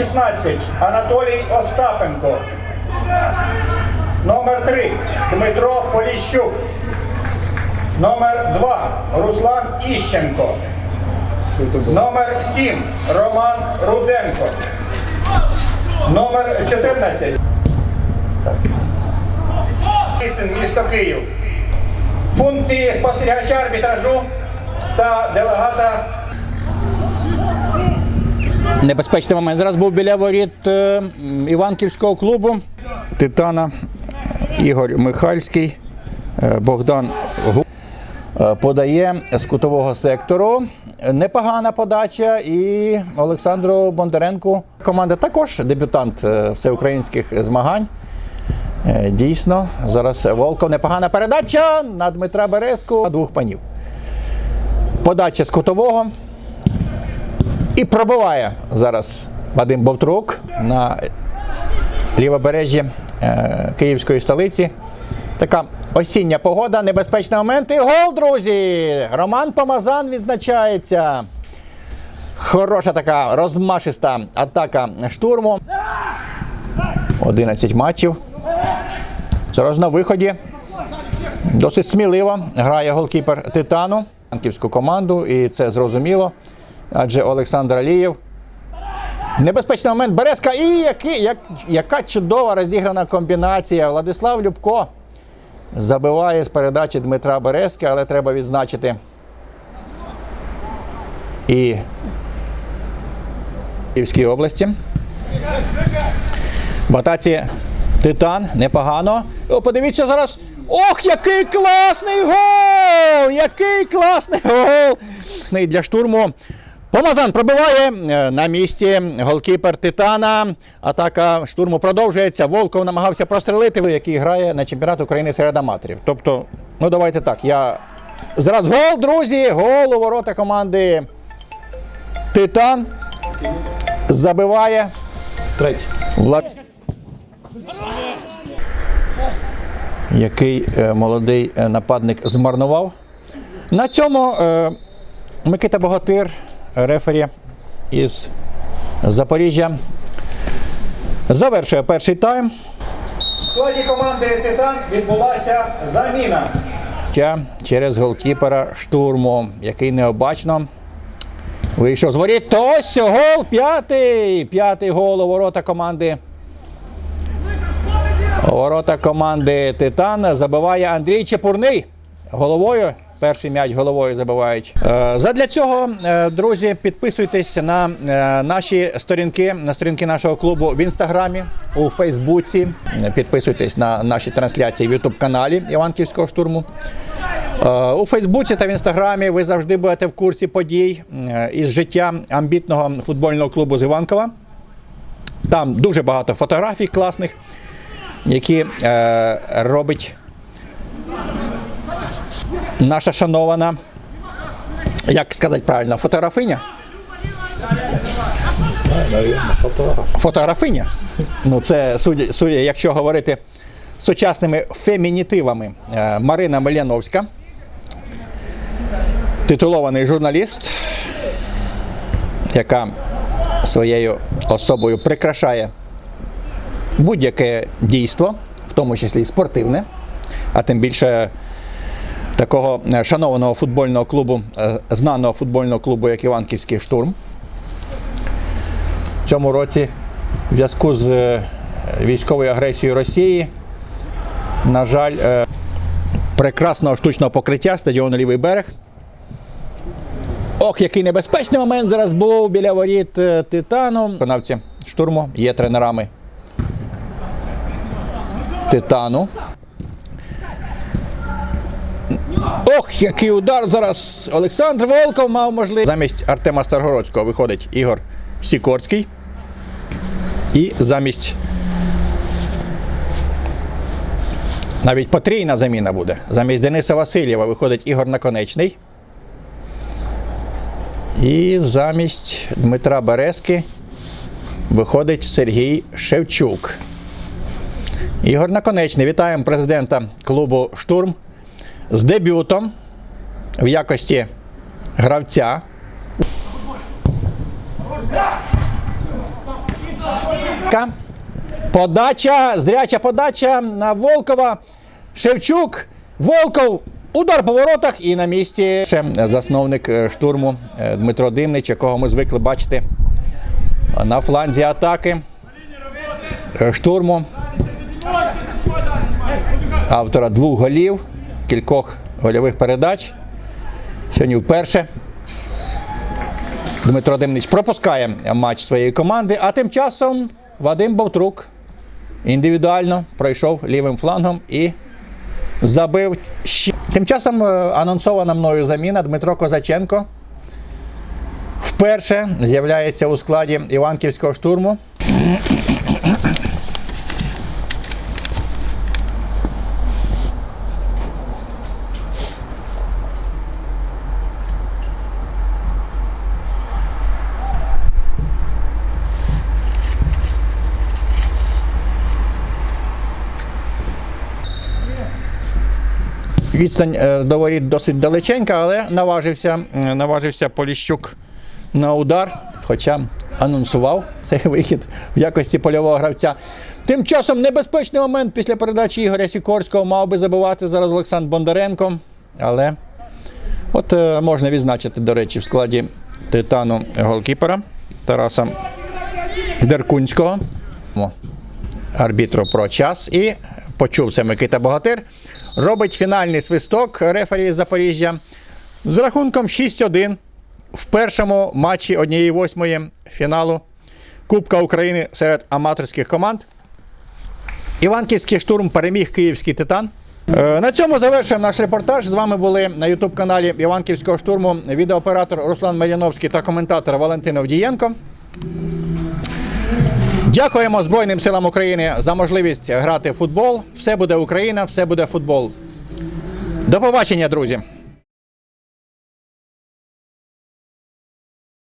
16 Анатолій Остапенко. Номер 3 Дмитро Поліщук. Номер 2 Руслан Іщенко. Номер 7 Роман Руденко. Номер 14 місто Київ. Функції спостерігача арбітражу та делегата Небезпечний момент. Зараз був біля воріт е, Іванківського клубу. Титана Ігор Михальський, е, Богдан Гу. Е, Подає з кутового сектору. Непогана подача і Олександру Бондаренку. Команда також дебютант всеукраїнських змагань. Дійсно, зараз Волков непогана передача на Дмитра Березку двох панів. Подача з кутового. І пробиває зараз Вадим Бовтрук на лівобережжі е, Київської столиці. Така осіння погода, небезпечний момент. І гол, друзі! Роман Помазан відзначається. Хороша така розмашиста атака штурму. 11 матчів. Зараз на виході. Досить сміливо грає голкіпер Титану, банківську команду, і це зрозуміло. Адже Олександр Алієв. Небезпечний момент. Березка. І який, як, яка чудова розіграна комбінація. Владислав Любко забиває з передачі Дмитра Березки, але треба відзначити. І Київській області. В атаці Титан непогано. О, подивіться зараз. Ох, який класний гол! Який класний гол! Для штурму. Помазан пробиває е, на місці голкіпер Титана. Атака штурму продовжується. Волков намагався прострелити, який грає на чемпіонат України серед аматорів. Тобто, ну давайте так. Я зараз гол, друзі! Гол у ворота команди Титан. Забиває. Третій. Влад... Який е, молодий е, нападник змарнував. На цьому е, Микита Богатир, рефері із Запоріжжя, завершує перший тайм. в складі команди Титан відбулася заміна. Через голкіпера штурму, який необачно вийшов з воріт. То ось гол п'ятий. П'ятий гол у ворота команди. У Ворота команди Титан забиває Андрій Чепурний головою. Перший м'яч головою забивають. Е, Задля цього, е, друзі, підписуйтесь на е, наші сторінки, на сторінки нашого клубу в інстаграмі, у Фейсбуці. Підписуйтесь на наші трансляції в Ютуб каналі Іванківського штурму. У Фейсбуці та в інстаграмі ви завжди будете в курсі подій із життя амбітного футбольного клубу з Іванкова. Там дуже багато фотографій класних, які робить наша шанована, як сказати правильно, фотографиня? Фотографиня. Ну, це судя, судя, якщо говорити сучасними фемінітивами, е, Марина Меляновська, титулований журналіст, яка своєю особою прикрашає будь-яке дійство, в тому числі спортивне, а тим більше такого е, шанованого футбольного клубу, е, знаного футбольного клубу, як Іванківський штурм. В цьому році в зв'язку з е, військовою агресією Росії, на жаль, прекрасного штучного покриття стадіону Лівий берег. Ох, який небезпечний момент зараз був біля воріт Титану. Виконавці штурму є тренерами Титану. Ох, який удар зараз. Олександр Волков мав можливість. Замість Артема Старгородського виходить Ігор Сікорський. І замість. Навіть потрійна заміна буде. Замість Дениса Васильєва виходить Ігор Наконечний. І замість Дмитра Березки виходить Сергій Шевчук. Ігор Наконечний. Вітаємо президента клубу Штурм з дебютом в якості гравця. Подача, зряча подача на Волкова. Шевчук, Волков. Удар по воротах і на місці ще засновник е, штурму е, Дмитро Димнич, якого ми звикли бачити на фланзі атаки. Е, Штурму. Автора двох голів, кількох гольових передач. Сьогодні вперше Дмитро Димнич пропускає матч своєї команди, а тим часом Вадим Бовтрук індивідуально пройшов лівим флангом і забив. Тим часом е, анонсована мною заміна Дмитро Козаченко. Вперше з'являється у складі Іванківського штурму. Відстань е, до воріт досить далеченька, але наважився, е, наважився Поліщук на удар, хоча анонсував цей вихід в якості польового гравця. Тим часом небезпечний момент після передачі Ігоря Сікорського мав би забивати зараз Олександр Бондаренко. Але от е, можна відзначити, до речі, в складі титану голкіпера Тараса Деркунського. Арбітру про час і почувся Микита Богатир. Робить фінальний свисток рефері Запоріжжя з рахунком 6-1 в першому матчі однієї восьмої фіналу Кубка України серед аматорських команд. Іванківський штурм переміг київський титан. Е, На цьому завершуємо наш репортаж. З вами були на Ютуб-каналі Іванківського штурму відеооператор Руслан Медяновський та коментатор Валентин Овдієнко. Дякуємо Збройним силам України за можливість грати в футбол. Все буде Україна, все буде футбол. До побачення, друзі!